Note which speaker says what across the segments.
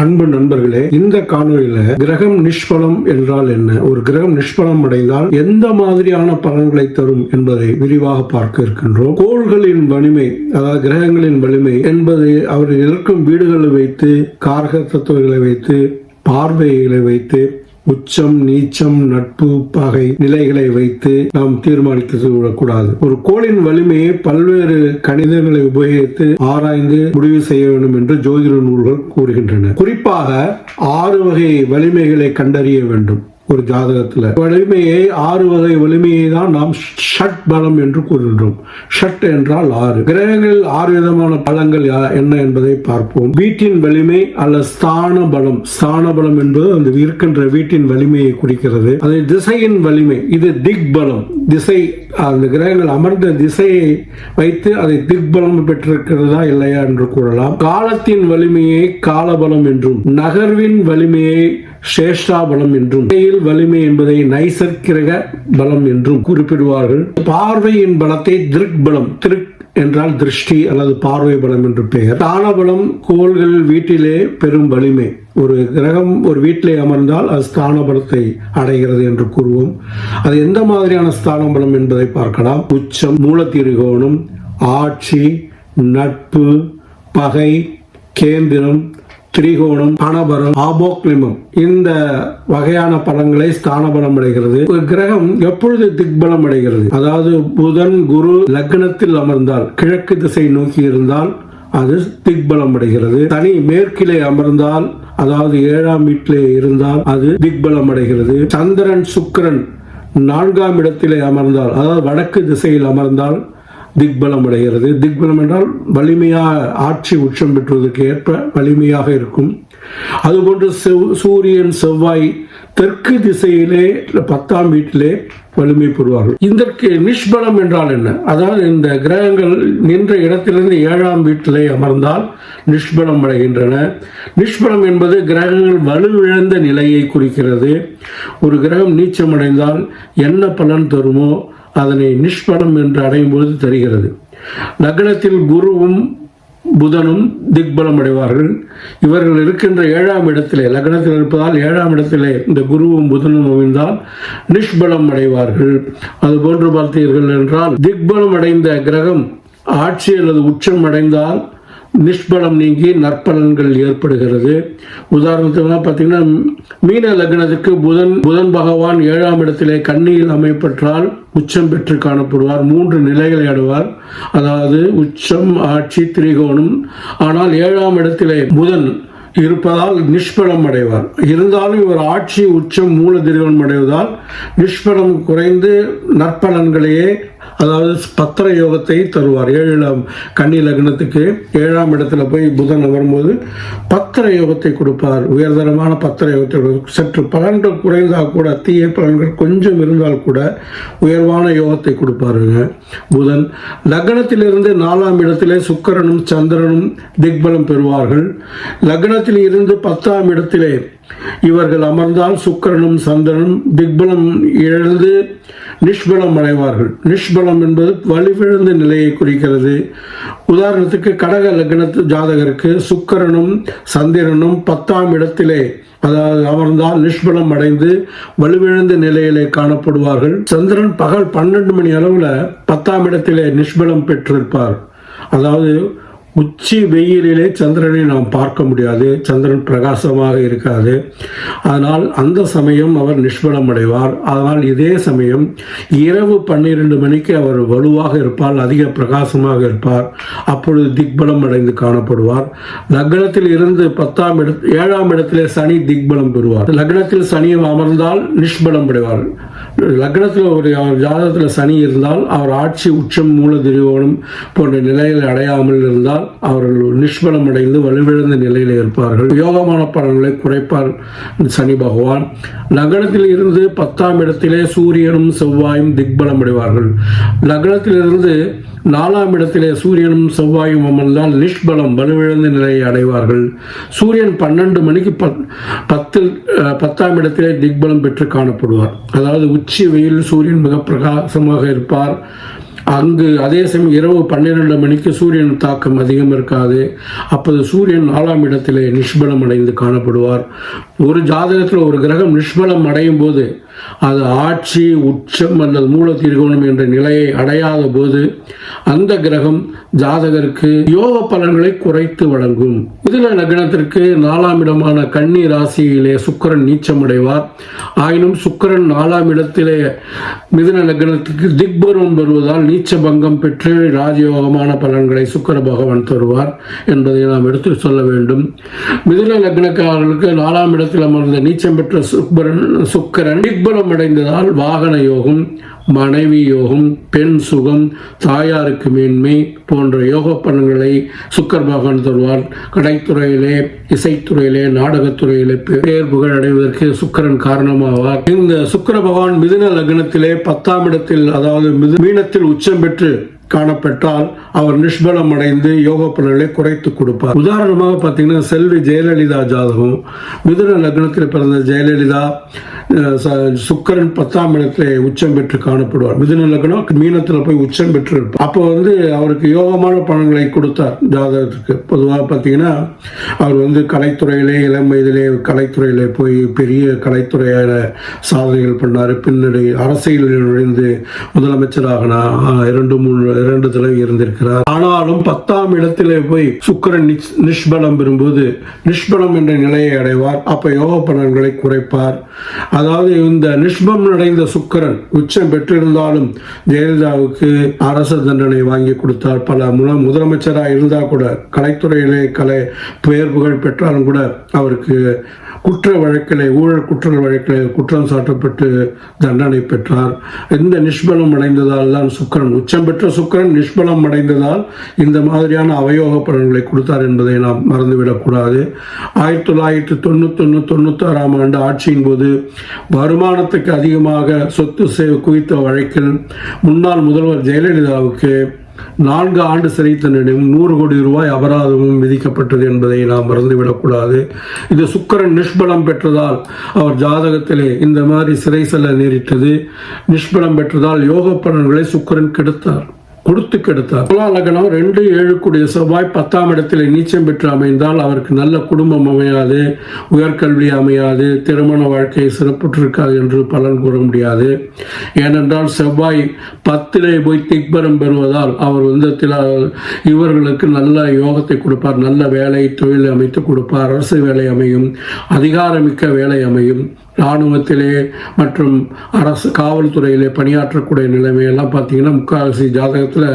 Speaker 1: அன்பு நண்பர்களே இந்த காணொளியில கிரகம் நிஷ்பலம் என்றால் என்ன? ஒரு கிரகம் நிஷ்பலம் அடைந்தால் எந்த மாதிரியான பலன்களை தரும் என்பதை விரிவாக பார்க்க இருக்கின்றோம். கோள்களின் வலிமை அதாவது கிரகங்களின் வலிமை என்பது அவர்கள் இருக்கும் வீடுகளை வைத்து காரக தத்துவங்களை வைத்து பார்வைகளை வைத்து உச்சம் நீச்சம் நட்பு பகை நிலைகளை வைத்து நாம் தீர்மானித்து விடக்கூடாது. ஒரு கோளின் வலிமையை பல்வேறு கணிதங்களை உபயோகித்து ஆராய்ந்து முடிவு செய்ய வேண்டும் என்று ஜோதிட நூல்கள் கூறுகின்றன. குறிப்பாக ஆறு வகை வலிமைகளை கண்டறிய வேண்டும். ஒரு ஜாதகத்தில். வலிமையை ஆறு வகை வலிமையை தான் நாம் ஷட் பலம் என்று கூறுகின்றோம். ஷட் என்றால் ஆறு. கிரகங்களில் ஆறு விதமான பலங்கள் யா- என்ன என்பதை பார்ப்போம். வீட்டின் வலிமை அல்ல ஸ்தான பலம். ஸ்தான பலம் என்பது அந்த இருக்கின்ற வீட்டின் வலிமையை குறிக்கிறது. அது திசையின் வலிமை. இது திக் பலம் திசை அந்த கிரகங்கள் அமர்ந்த திசையை வைத்து அதை திக் பலம் பெற்றிருக்கிறதா இல்லையா என்று கூறலாம். காலத்தின் வலிமையை காலபலம் என்றும் நகர்வின் வலிமையை சேஷ்டா பலம் என்றும் இடையில் வலிமை என்பதை நைசர்கிரக பலம் என்றும் குறிப்பிடுவார்கள். பார்வையின் பலத்தை திருக் பலம் திருக் என்றால் திருஷ்டி அல்லது பார்வை பலம் என்று பெயர். தானபலம் கோள்கள் வீட்டிலே பெரும் வலிமை. ஒரு கிரகம் ஒரு வீட்டிலே அமர்ந்தால் அது ஸ்தான பலத்தை அடைகிறது என்று கூறுவோம். அது எந்த மாதிரியான ஸ்தான பலம் என்பதை பார்க்கலாம். உச்சம் மூலத்திருகோணம் ஆட்சி நட்பு பகை கேந்திரம் திரிகோணம் அனபரம் ஆபோக்லிமம் இந்த வகையான பலன்களை ஸ்தானபலம் அடைகிறது. ஒரு கிரகம் எப்பொழுது திக்பலம் அடைகிறது? அதாவது புதன் குரு லக்னத்தில் அமர்ந்தால் கிழக்கு திசை நோக்கி இருந்தால் அது திக்பலம் அடைகிறது. தனி மேற்கிலே அமர்ந்தால் அதாவது ஏழாம் வீட்டிலே இருந்தால் அது திக்பலம் அடைகிறது. சந்திரன் சுக்கிரன் நான்காம் இடத்திலே அமர்ந்தால் அதாவது வடக்கு திசையில் அமர்ந்தால் திக்பலம் அடைகிறது. திக்பலம் என்றால் வலிமையாக ஆட்சி உச்சம் பெற்றுவதற்கு ஏற்ப வலிமையாக இருக்கும். அதுபோன்று செவ் சூரியன் செவ்வாய் தெற்கு திசையிலே பத்தாம் வீட்டிலே வலிமை பெறுவார்கள். இதற்கு நிஷ்பலம் என்றால் என்ன? அதாவது இந்த கிரகங்கள் நின்ற இடத்திலிருந்து ஏழாம் வீட்டிலே அமர்ந்தால் நிஷ்பலம் அடைகின்றன. நிஷ்பலம் என்பது கிரகங்கள் வலுவிழந்த நிலையை குறிக்கிறது. ஒரு கிரகம் நீச்சமடைந்தால் என்ன பலன் தருமோ அதனை நிஷ்பலம் என்று அடையும் பொழுது தெரிகிறது. லக்னத்தில் குருவும் புதனும் திக்பலம் அடைவார்கள். இவர்கள் இருக்கின்ற ஏழாம் இடத்திலே லக்னத்தில் இருப்பதால் ஏழாம் இடத்திலே இந்த குருவும் புதனும் அமைந்தால் நிஷ்பலம் அடைவார்கள். அதுபோன்று பார்த்தீர்கள் என்றால் திக்பலம் அடைந்த கிரகம் ஆட்சி அல்லது உச்சம் அடைந்தால் நிஷ்பலம் நீங்கி நற்பலன்கள் ஏற்படுகிறது. உதாரணத்துக்கு பார்த்தீங்கன்னா மீன லக்னத்துக்கு புதன் புதன் பகவான் ஏழாம் இடத்திலே கண்ணியில் அமைப்பற்றால் உச்சம் பெற்று காணப்படுவார் மூன்று நிலைகளை அடைவார் அதாவது உச்சம் ஆட்சி திரிகோணம். ஆனால் ஏழாம் இடத்திலே புதன் இருப்பதால் நிஷ்பலம் அடைவார். இருந்தாலும் இவர் ஆட்சி உச்சம் மூல திரிகோணம் அடைவதால் நிஷ்பலம் குறைந்து நற்பலன்களையே அதாவது பத்திர யோகத்தை தருவார். ஏழாம் கன்னி லக்னத்துக்கு ஏழாம் இடத்துல போய் புதன் வரும்போது பத்திர யோகத்தை கொடுப்பார். உயர்தரமான பத்திர யோகத்தை சற்று பலன்கள் குறைந்தால் கூட தீய பலன்கள் கொஞ்சம் இருந்தால் கூட உயர்வான யோகத்தை கொடுப்பாருங்க. புதன் லக்னத்திலிருந்து நாலாம் இடத்திலே சுக்கிரனும் சந்திரனும் திக்பலம் பெறுவார்கள். லக்னத்தில் இருந்து பத்தாம் இடத்திலே இவர்கள் அமர்ந்தால் சுக்கிரனும் சந்திரனும் திக்பலம் இழந்து நிஷ்பலம் அடைவார்கள். நிஷ்பலம் என்பது வலிவிழந்த நிலையை குறிக்கிறது. உதாரணத்துக்கு கடக லக்னத்து ஜாதகருக்கு சுக்கரனும் சந்திரனும் பத்தாம் இடத்திலே அதாவது அமர்ந்தால் நிஷ்பலம் அடைந்து வலுவிழந்த நிலையிலே காணப்படுவார்கள். சந்திரன் பகல் பன்னெண்டு மணி அளவில் பத்தாம் இடத்திலே நிஷ்பலம் பெற்றிருப்பார். அதாவது உச்சி வெயிலிலே சந்திரனை நாம் பார்க்க முடியாது. சந்திரன் பிரகாசமாக இருக்காது. அதனால் அந்த சமயம் அவர் நிஷ்பலம் அடைவார் அதனால் இதே சமயம் இரவு பன்னிரண்டு மணிக்கு அவர் வலுவாக இருப்பார் அதிக பிரகாசமாக இருப்பார். அப்பொழுது திக்பலம் அடைந்து காணப்படுவார். லக்னத்தில் இருந்து பத்தாம் இட ஏழாம் இடத்திலே சனி திக்பலம் பெறுவார். லக்னத்தில் சனி அமர்ந்தால் நிஷ்பலம் அடைவார். லக்னத்தில் ஒரு அவர் ஜாதகத்தில் சனி இருந்தால் அவர் ஆட்சி உச்சம் மூல திரிகோணம் போன்ற நிலைகளை அடையாமல் இருந்தால் அவர்கள் நிஷ்பலம் அடைந்து வலுவிழந்த நிலையில் இருப்பார்கள். யோகமான பலன்களை குறைப்பார் சனி பகவான். லக்னத்தில் இருந்து பத்தாம் இடத்திலே சூரியனும் செவ்வாயும் திக்பலம் அடைவார்கள் லக்னத்தில் இருந்து நாலாம் இடத்திலே சூரியனும் செவ்வாயும் அமர்ந்தால் நிஷ்பலம் வலுவிழந்த நிலையை அடைவார்கள். சூரியன் பன்னெண்டு மணிக்கு பத் பத்தில் பத்தாம் இடத்திலே திக்பலம் பெற்று காணப்படுவார். அதாவது உச்சி வெயில் சூரியன் மிக பிரகாசமாக இருப்பார். அங்கு அதே சமயம் இரவு பன்னிரெண்டு மணிக்கு சூரியன் தாக்கம் அதிகம் இருக்காது. அப்போது சூரியன் நாலாம் இடத்திலே நிஷ்பலம் அடைந்து காணப்படுவார். ஒரு ஜாதகத்தில் ஒரு கிரகம் நிஷ்பலம் அடையும் போது அது ஆட்சி உச்சம் அல்லது மூல தீர்கோணம் என்ற நிலையை அடையாத போது அந்த கிரகம் ஜாதகருக்கு யோக பலன்களை குறைத்து வழங்கும். இதுல லக்னத்திற்கு நாலாம் இடமான கன்னி ராசியிலே சுக்கரன் நீச்சம் அடைவார் ஆயினும் சுக்கரன் நாலாம் இடத்திலே மிதுன லக்னத்திற்கு திக்பருவம் வருவதால் நீச்ச பங்கம் பெற்று ராஜயோகமான பலன்களை சுக்கிர பகவான் தருவார் என்பதை நாம் எடுத்து சொல்ல வேண்டும். மிதுன லக்னக்காரர்களுக்கு நாலாம் இடத்தில் அமர்ந்த நீச்சம் பெற்ற சுக்கரன் சுக்கரன் திக்பலம் அடைந்ததால் வாகன யோகம் மனைவி யோகம் பெண் சுகம் தாயாருக்கு மேன்மை போன்ற யோக பலன்களை சுக்கர் பகவான் தருவார். கடைத்துறையிலே இசைத்துறையிலே நாடகத்துறையிலே பேர் புகழ் அடைவதற்கு சுக்கரன் காரணமாவார். இந்த சுக்கர பகவான் மிதுன லக்னத்திலே பத்தாம் இடத்தில் அதாவது மிது- மீனத்தில் உச்சம் பெற்று காணப்பட்டால் அவர் நிஷ்பலம் அடைந்து யோக பலன்களை குறைத்து கொடுப்பார். உதாரணமாக பார்த்தீங்கன்னா செல்வி ஜெயலலிதா ஜாதகம். மிதுன லக்னத்தில் பிறந்த ஜெயலலிதா சுக்கரன் ச- பத்தாம் இடத்துல உச்சம் பெற்று காணப்படுவார். மிதுன லக்னம் மீனத்தில் போய் உச்சம் பெற்று இருப்பார் அப்போ வந்து அவருக்கு யோகமான பலன்களை கொடுத்தார் ஜாதகத்துக்கு. பொதுவாக பார்த்தீங்கன்னா அவர் வந்து கலைத்துறையிலே இளம் வயதிலே கலைத்துறையிலே போய் பெரிய கலைத்துறையான சாதனைகள் பண்ணார். பின்னாடி அரசியலில் நுழைந்து முதலமைச்சராகனா இரண்டு மூணு இரண்டு தடவை இருந்திருக்கிறார் ஆனாலும் பத்தாம் இடத்திலே போய் சுக்கரன் நிஷ்பலம் பெறும்போது நிஷ்பலம் என்ற நிலையை அடைவார். அப்ப யோக பலன்களை குறைப்பார். அதாவது இந்த நிஷ்பம் அடைந்த சுக்கரன் உச்சம் பெற்றிருந்தாலும் ஜெயலலிதாவுக்கு அரச தண்டனை வாங்கி கொடுத்தார் பல முல முதலமைச்சராக இருந்தால் கூட கலைத்துறையிலே கலை பெயர் புகழ் பெற்றாலும் கூட அவருக்கு குற்ற வழக்கிலே ஊழல் குற்ற வழக்கிலே குற்றம் சாட்டப்பட்டு தண்டனை பெற்றார். இந்த நிஷ்பலம் அடைந்ததால் தான் சுக்கிரன் உச்சம் பெற்ற சுக்கிரன் நிஷ்பலம் அடைந்ததால் இந்த மாதிரியான அவயோக பலன்களை கொடுத்தார் என்பதை நாம் மறந்துவிடக்கூடாது. ஆயிரத்தி தொள்ளாயிரத்தி தொண்ணூத்தொன்று தொண்ணூத்தாறாம் ஆண்டு ஆட்சியின் போது வருமானத்துக்கு அதிகமாக சொத்து சேவை குவித்த வழக்கில் முன்னாள் முதல்வர் ஜெயலலிதாவுக்கு நான்கு ஆண்டு சிறை தண்டனையும் நூறு கோடி ரூபாய் அபராதமும் விதிக்கப்பட்டது என்பதை நாம் மறந்துவிடக்கூடாது. இது சுக்கரன் நிஷ்பலம் பெற்றதால் அவர் ஜாதகத்திலே இந்த மாதிரி சிறை செல்ல நேரிட்டது. நிஷ்பலம் பெற்றதால் யோக பலன்களை சுக்கிரன் கெடுத்தார். கொடுத்து கெடுத்தார் துலா லக்னம் ரெண்டு ஏழுக்குடைய செவ்வாய் பத்தாம் இடத்தில் நீச்சம் பெற்று அமைந்தால் அவருக்கு நல்ல குடும்பம் அமையாது உயர்கல்வி அமையாது திருமண வாழ்க்கை சிறப்புற்றிருக்காது என்று பலன் கூற முடியாது. ஏனென்றால் செவ்வாய் பத்திலே போய் திக்பரம் பெறுவதால் அவர் வந்து தில- இவர்களுக்கு நல்ல யோகத்தை கொடுப்பார் நல்ல வேலை தொழில் அமைத்து கொடுப்பார் அரசு வேலை அமையும் அதிகாரமிக்க வேலை அமையும். இராணுவத்திலே மற்றும் அரசு காவல்துறையிலே பணியாற்றக்கூடிய நிலைமையெல்லாம் பார்த்தீங்கன்னா முக்காவாசி ஜாதகத்தில்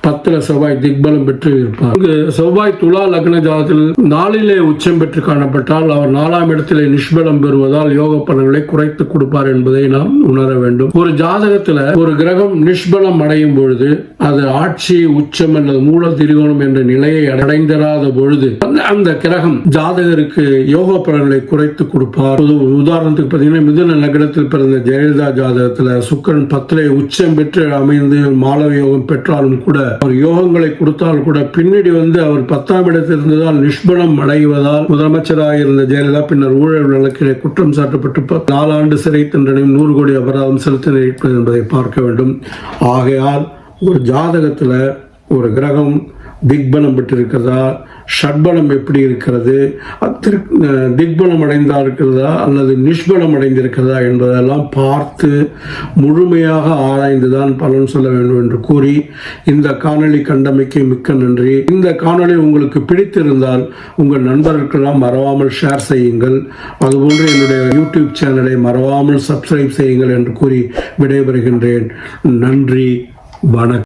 Speaker 1: பத்தில் செவ்வாய் திக்பலம் பெற்று இருப்பார் இங்கு செவ்வாய் துலா லக்ன ஜாதகத்தில் நாளிலே உச்சம் பெற்று காணப்பட்டால் அவர் நாலாம் இடத்திலே நிஷ்பலம் பெறுவதால் யோக பலன்களை குறைத்து கொடுப்பார் என்பதை நாம் உணர வேண்டும். ஒரு ஜாதகத்தில் ஒரு கிரகம் நிஷ்பலம் அடையும் பொழுது அது ஆட்சி உச்சம் அல்லது மூல திரிகோணம் என்ற நிலையை அடைந்தராத பொழுது அந்த- அந்த கிரகம் ஜாதகருக்கு யோக பலன்களை குறைத்து கொடுப்பார். உதாரணத்துக்கு உதாரணத்துக்கு பார்த்தீங்கன்னா மிதுன நகரத்தில் பிறந்த ஜெயலலிதா ஜாதகத்தில் சுக்கரன் பத்திரை உச்சம் பெற்று அமைந்து மாலவ யோகம் பெற்றாலும் கூட அவர் யோகங்களை கொடுத்தால் கூட பின்னாடி வந்து அவர் பத்தாம் இடத்தில் இருந்ததால் நிஷ்பலம் அடைவதால் முதலமைச்சராக இருந்த ஜெயலலிதா பின்னர் ஊழல் வழக்கிலே குற்றம் சாட்டப்பட்டு ப- நாலாண்டு சிறை தண்டனையும் நூறு கோடி அபராதம் செலுத்த நேரிட்டது என்பதை பார்க்க வேண்டும். ஆகையால் ஒரு ஜாதகத்தில் ஒரு கிரகம் திக்பலம் பெற்றிருக்கிறதா? ஷட்பலம் எப்படி இருக்கிறது? திரு திக்பலம் அடைந்தா இருக்கிறதா? அல்லது நிஷ்பலம் அடைந்திருக்கிறதா என்பதெல்லாம் பார்த்து முழுமையாக ஆராய்ந்து தான் பலன் சொல்ல வேண்டும் என்று கூறி இந்த காணொளி கண்டமைக்கு மிக்க நன்றி. இந்த காணொளி உங்களுக்கு பிடித்திருந்தால் உங்கள் நண்பர்களுக்கெல்லாம் மறவாமல் ஷேர் செய்யுங்கள். அதுபோன்று என்னுடைய யூடியூப் சேனலை மறவாமல் சப்ஸ்கிரைப் செய்யுங்கள் என்று கூறி விடைபெறுகின்றேன். நன்றி வணக்கம்.